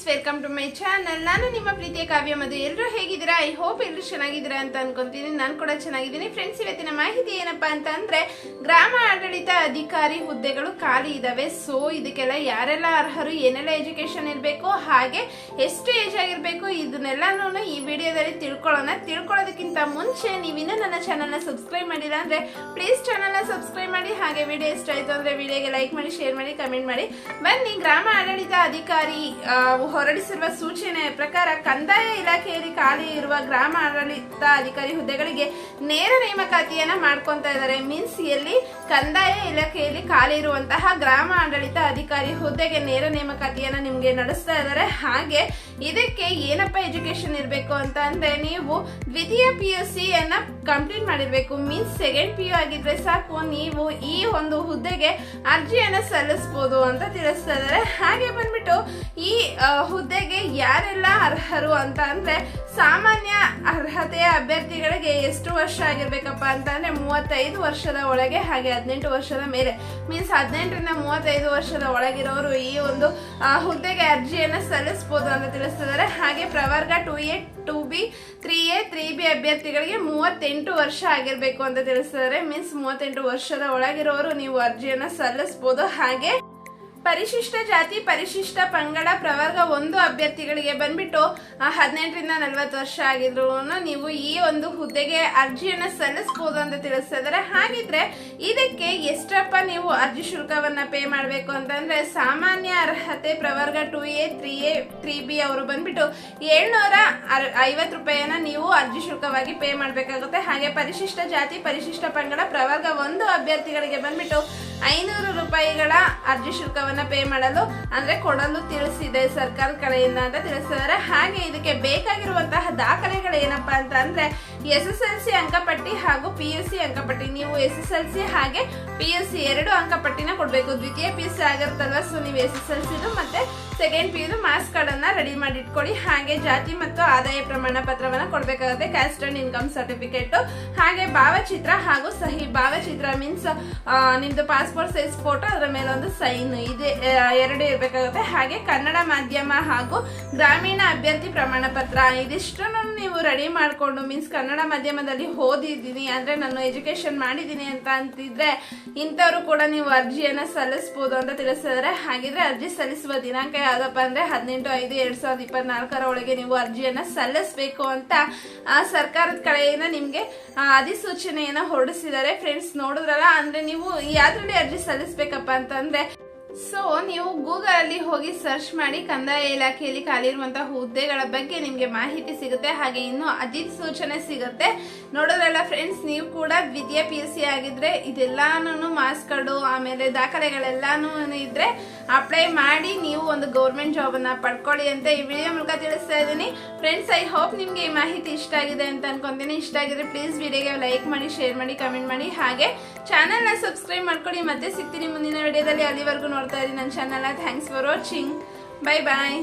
Friends welcome to my channel ನಾನು ನಿಮ್ಮ ಪ್ರೀತಿಯ ಕಾವ್ಯ ಮಧು. ಎಲ್ಲರೂ ಹೇಗಿದ್ದೀರಾ? ಐ ಹೋಪ್ ಎಲ್ಲರೂ ಚೆನ್ನಾಗಿದ್ದೀರಾ ಅಂತ ಅನ್ಕೊಂತೀನಿ. ನಾನು ಕೂಡ ಚೆನ್ನಾಗಿದ್ದೀನಿ. ಫ್ರೆಂಡ್ಸ್ ಇವತ್ತಿನ ಮಾಹಿತಿ ಏನಪ್ಪಾ ಅಂತ ಅಂದ್ರೆ, ಗ್ರಾಮ ಆಡಳಿತ ಅಧಿಕಾರಿ ಹುದ್ದೆಗಳು ಖಾಲಿ ಇದಾವೆ. ಸೊ ಇದಕ್ಕೆಲ್ಲ ಯಾರೆಲ್ಲ ಅರ್ಹರು, ಏನೆಲ್ಲ ಎಜುಕೇಶನ್ ಇರಬೇಕು, ಹಾಗೆ ಎಷ್ಟು ಏಜ್ ಆಗಿರ್ಬೇಕು ಇದನ್ನೆಲ್ಲಾನು ಈ ವಿಡಿಯೋದಲ್ಲಿ ತಿಳ್ಕೊಳ್ಳೋಣ. ತಿಳ್ಕೊಳ್ಳೋದಕ್ಕಿಂತ ಮುಂಚೆ ನೀವಿನ್ನೂ ನನ್ನ ಚಾನಲ್ನ ಸಬ್ಸ್ಕ್ರೈಬ್ ಮಾಡಿಲ್ಲ ಅಂದ್ರೆ ಪ್ಲೀಸ್ ಚಾನಲ್ನ ಸಬ್ಸ್ಕ್ರೈಬ್ ಮಾಡಿ. ಹಾಗೆ ವಿಡಿಯೋ ಇಷ್ಟ ಆಯ್ತು ಅಂದ್ರೆ ವಿಡಿಯೋಗೆ ಲೈಕ್ ಮಾಡಿ ಶೇರ್ ಮಾಡಿ ಕಮೆಂಟ್ ಮಾಡಿ. ಬನ್ನಿ, ಗ್ರಾಮ ಆಡಳಿತ ಅಧಿಕಾರಿ ಹೊರಡಿಸಿರುವ ಸೂಚನೆ ಪ್ರಕಾರ ಕಂದಾಯ ಇಲಾಖೆಯಲ್ಲಿ ಖಾಲಿ ಇರುವ ಗ್ರಾಮ ಆಡಳಿತ ಅಧಿಕಾರಿ ಹುದ್ದೆಗಳಿಗೆ ನೇರ ನೇಮಕಾತಿಯನ್ನ ಮಾಡ್ಕೊತಾ ಇದ್ದಾರೆ. ಮೀನ್ಸ್ ಎಲ್ಲಿ ಕಂದಾಯ ಇಲಾಖೆಯಲ್ಲಿ ಖಾಲಿ ಇರುವಂತಹ ಗ್ರಾಮ ಆಡಳಿತ ಅಧಿಕಾರಿ ಹುದ್ದೆಗೆ ನೇರ ನೇಮಕಾತಿಯನ್ನು ನಿಮಗೆ ನಡೆಸ್ತಾ ಇದ್ದಾರೆ. ಹಾಗೆ ಇದಕ್ಕೆ ಏನಪ್ಪ ಎಜುಕೇಶನ್ ಇರಬೇಕು ಅಂತ ಅಂದ್ರೆ ನೀವು ದ್ವಿತೀಯ ಪಿ ಯು ಸಿಯನ್ನು ಕಂಪ್ಲೀಟ್ ಮಾಡಿರಬೇಕು. ಮೀನ್ಸ್ ಸೆಕೆಂಡ್ ಪಿ ಯು ಆಗಿದ್ರೆ ಸಾಕು, ನೀವು ಈ ಒಂದು ಹುದ್ದೆಗೆ ಅರ್ಜಿಯನ್ನ ಸಲ್ಲಿಸಬಹುದು ಅಂತ ತಿಳಿಸ್ತಾ ಇದ್ದಾರೆ. ಹಾಗೆ ಬಂದ್ಬಿಟ್ಟು ಈ ಹುದ್ದೆಗೆ ಯಾರೆಲ್ಲ ಅರ್ಹರು ಅಂತ ಅಂದ್ರೆ ಸಾಮಾನ್ಯ ಅರ್ಹತೆಯ ಅಭ್ಯರ್ಥಿಗಳಿಗೆ ಎಷ್ಟು ವರ್ಷ ಆಗಿರ್ಬೇಕಪ್ಪ ಅಂತಂದ್ರೆ ಮೂವತ್ತೈದು ವರ್ಷದ ಒಳಗೆ ಹಾಗೆ ಹದಿನೆಂಟು ವರ್ಷದ ಮೇಲೆ. ಮೀನ್ಸ್ ಹದಿನೆಂಟರಿಂದ ಮೂವತ್ತೈದು ವರ್ಷದ ಒಳಗಿರೋರು ಈ ಒಂದು ಹುದ್ದೆಗೆ ಅರ್ಜಿಯನ್ನ ಸಲ್ಲಿಸಬಹುದು ಅಂತ ತಿಳಿಸ್ತಿದ್ದಾರೆ. ಹಾಗೆ ಪ್ರವರ್ಗ two A, two B, three A, three B ಅಭ್ಯರ್ಥಿಗಳಿಗೆ ಮೂವತ್ತೆಂಟು ವರ್ಷ ಆಗಿರ್ಬೇಕು ಅಂತ ತಿಳಿಸ್ತಿದ್ದಾರೆ. ಮೀನ್ಸ್ ಮೂವತ್ತೆಂಟು ವರ್ಷದ ಒಳಗಿರೋರು ನೀವು ಅರ್ಜಿಯನ್ನ ಸಲ್ಲಿಸಬಹುದು ಹಾಗೆ ಪರಿಶಿಷ್ಟ ಜಾತಿ, ಪರಿಶಿಷ್ಟ ಪಂಗಡ, ಪ್ರವರ್ಗ ಒಂದು ಅಭ್ಯರ್ಥಿಗಳಿಗೆ ಬಂದ್ಬಿಟ್ಟು ಹದಿನೆಂಟರಿಂದ ನಲವತ್ತು ವರ್ಷ ಆಗಿದ್ರು ನೀವು ಈ ಒಂದು ಹುದ್ದೆಗೆ ಅರ್ಜಿಯನ್ನು ಸಲ್ಲಿಸಬಹುದು ಅಂತ ತಿಳಿಸ್ತಿದ್ದಾರೆ ಹಾಗಿದ್ರೆ ಇದಕ್ಕೆ ಎಷ್ಟಪ್ಪ ನೀವು ಅರ್ಜಿ ಶುಲ್ಕವನ್ನ ಪೇ ಮಾಡಬೇಕು ಅಂತಂದ್ರೆ ಸಾಮಾನ್ಯ ಅರ್ಹತೆ ಪ್ರವರ್ಗ two A, three A, three B ಅವರು ಬಂದ್ಬಿಟ್ಟು ಏಳ್ನೂರ ಐವತ್ತು ರೂಪಾಯಿಯನ್ನ ನೀವು ಅರ್ಜಿ ಶುಲ್ಕವಾಗಿ ಪೇ ಮಾಡಬೇಕಾಗುತ್ತೆ. ಹಾಗೆ ಪರಿಶಿಷ್ಟ ಜಾತಿ, ಪರಿಶಿಷ್ಟ ಪಂಗಡ, ಪ್ರವರ್ಗ ಒಂದು ಅಭ್ಯರ್ಥಿಗಳಿಗೆ ಬಂದ್ಬಿಟ್ಟು ಐನೂರು ರೂಪಾಯಿಗಳ ಅರ್ಜಿ ಶುಲ್ಕವನ್ನ ಪೇ ಮಾಡಲು ಅಂದ್ರೆ ಕೊಡಲು ತಿಳಿಸಿದೆ ಸರ್ಕಾರ ಕಡೆಯಿಂದ ಅಂತ ತಿಳಿಸಿದ್ದಾರೆ. ಹಾಗೆ ಇದಕ್ಕೆ ಬೇಕಾಗಿರುವಂತಹ ದಾಖಲೆಗಳು ಏನಪ್ಪ ಅಂತ ಅಂದ್ರೆ ಎಸ್ ಎಸ್ ಎಲ್ ಸಿ ಅಂಕಪಟ್ಟಿ ಹಾಗೂ ಪಿ ಯು ಸಿ ಅಂಕಪಟ್ಟಿ. ನೀವು ಎಸ್ ಎಸ್ ಎಲ್ ಸಿ ಹಾಗೆ ಪಿ ಯು ಸಿ ಎರಡು ಅಂಕಪಟ್ಟಿನ ಕೊಡಬೇಕು. ದ್ವಿತೀಯ ಪಿ ಯು ಸಿ ಆಗಿರುತ್ತಲ್ವಾ? ಸೊ ನೀವು ಎಸ್ ಎಸ್ ಎಲ್ ಸಿದು ಮತ್ತೆ second P U marks card ಅನ್ನ ರೆಡಿ ಮಾಡಿ ಇಟ್ಕೊಳ್ಳಿ. ಹಾಗೆ ಜಾತಿ ಮತ್ತು ಆದಾಯ ಪ್ರಮಾಣ ಪತ್ರವನ್ನ ಕೊಡಬೇಕಾಗುತ್ತೆ. ಕ್ಯಾಸ್ಟ್ ಅಂಡ್ ಇನ್ಕಮ್ ಸರ್ಟಿಫಿಕೇಟ್ ಹಾಗೆ ಭಾವಚಿತ್ರ ಹಾಗೂ ಸಹಿ. ಭಾವಚಿತ್ರ ಮೀನ್ಸ್ ನಿಮ್ದು ಪಾಸ್ಪೋರ್ಟ್ ಸೈಜ್ ಫೋಟೋ ಅದರ ಮೇಲೆ ಒಂದು ಸೈನ್ ಇದೆ. ಆ, ಎರಡು ಇರಬೇಕಾಗುತ್ತೆ. ಹಾಗೆ ಕನ್ನಡ ಮಾಧ್ಯಮ ಹಾಗೂ ಗ್ರಾಮೀಣ ಅಭ್ಯರ್ಥಿ ಪ್ರಮಾಣ ಪತ್ರ ಇದಿಷ್ಟನ್ನು ನೀವು ರೆಡಿ ಮಾಡಿಕೊಂಡು ಮೀನ್ಸ್ ಕನ್ನಡ ಮಾಧ್ಯಮದಲ್ಲಿ ಓದಿದ್ದೀನಿ ಅಂದರೆ ನಾನು ಎಜುಕೇಷನ್ ಮಾಡಿದ್ದೀನಿ ಅಂತ ಅಂತಿದ್ರೆ ಇಂಥವರು ಕೂಡ ನೀವು ಅರ್ಜಿಯನ್ನು ಸಲ್ಲಿಸ್ಬೋದು ಅಂತ ತಿಳಿಸಿದ್ರೆ ಹಾಗಿದ್ರೆ ಅರ್ಜಿ ಸಲ್ಲಿಸುವ ದಿನಾಂಕ ಯಾವುದಪ್ಪ ಅಂದರೆ ಹದಿನೆಂಟು ಐದು ಎರಡು ಸಾವಿರದ ಇಪ್ಪತ್ನಾಲ್ಕರ ಒಳಗೆ ನೀವು ಅರ್ಜಿಯನ್ನು ಸಲ್ಲಿಸಬೇಕು ಅಂತ ಸರ್ಕಾರದ ಕಡೆಯಿಂದ ನಿಮಗೆ ಅಧಿಸೂಚನೆಯನ್ನು ಹೊರಡಿಸಿದ್ದಾರೆ. ಫ್ರೆಂಡ್ಸ್ ನೋಡಿದ್ರಲ್ಲ ಅಂದರೆ ನೀವು ಯಾವುದ್ರಲ್ಲಿ ಅರ್ಜಿ ಸಲ್ಲಿಸಬೇಕಪ್ಪ ಅಂತಂದ್ರೆ ಸೊ ನೀವು ಗೂಗಲ್ ಅಲ್ಲಿ ಹೋಗಿ ಸರ್ಚ್ ಮಾಡಿ ಕಂದಾಯ ಇಲಾಖೆಯಲ್ಲಿ ಖಾಲಿ ಇರುವಂತಹ ಹುದ್ದೆಗಳ ಬಗ್ಗೆ ನಿಮ್ಗೆ ಮಾಹಿತಿ ಸಿಗುತ್ತೆ. ಹಾಗೆ ಇನ್ನು ಸೂಚನೆ ಸಿಗುತ್ತೆ. ನೋಡೋದಲ್ಲ ಫ್ರೆಂಡ್ಸ್ ನೀವು ಕೂಡ ವಿದ್ಯಾ ಪಿ ಯು ಸಿ ಆಗಿದ್ರೆ ಇದೆಲ್ಲಾನು ಮಾರ್ಕ್ಸ್ ಕಾರ್ಡು ಆಮೇಲೆ ದಾಖಲೆಗಳೆಲ್ಲಾನು ಇದ್ರೆ ಅಪ್ಲೈ ಮಾಡಿ ನೀವು ಒಂದು ಗೌರ್ಮೆಂಟ್ ಜಾಬ್ ಅನ್ನ ಪಡ್ಕೊಳ್ಳಿ ಅಂತ ಈ ವಿಡಿಯೋ ಮೂಲಕ ತಿಳಿಸ್ತಾ ಇದ್ದೀನಿ. ಫ್ರೆಂಡ್ಸ್ ಐ ಹೋಪ್ ನಿಮ್ಗೆ ಈ ಮಾಹಿತಿ ಇಷ್ಟ ಆಗಿದೆ ಅಂತ ಅನ್ಕೊಂತೀನಿ. ಇಷ್ಟ ಆಗಿದ್ರೆ ಪ್ಲೀಸ್ ವಿಡಿಯೋಗೆ ಲೈಕ್ ಮಾಡಿ ಶೇರ್ ಮಾಡಿ ಕಮೆಂಟ್ ಮಾಡಿ. ಹಾಗೆ ಚಾನಲ್ನ ಸಬ್ಸ್ಕ್ರೈಬ್ ಮಾಡ್ಕೊಳ್ಳಿ. ಮತ್ತೆ ಸಿಗ್ತೀನಿ ಮುಂದಿನ ವಿಡಿಯೋದಲ್ಲಿ ಅಲ್ಲಿವರೆಗೂ ನೋಡ್ತಾ ಇದ್ದೀನಿ ನನ್ನ ಚಾನಲ್ನ thanks for watching bye bye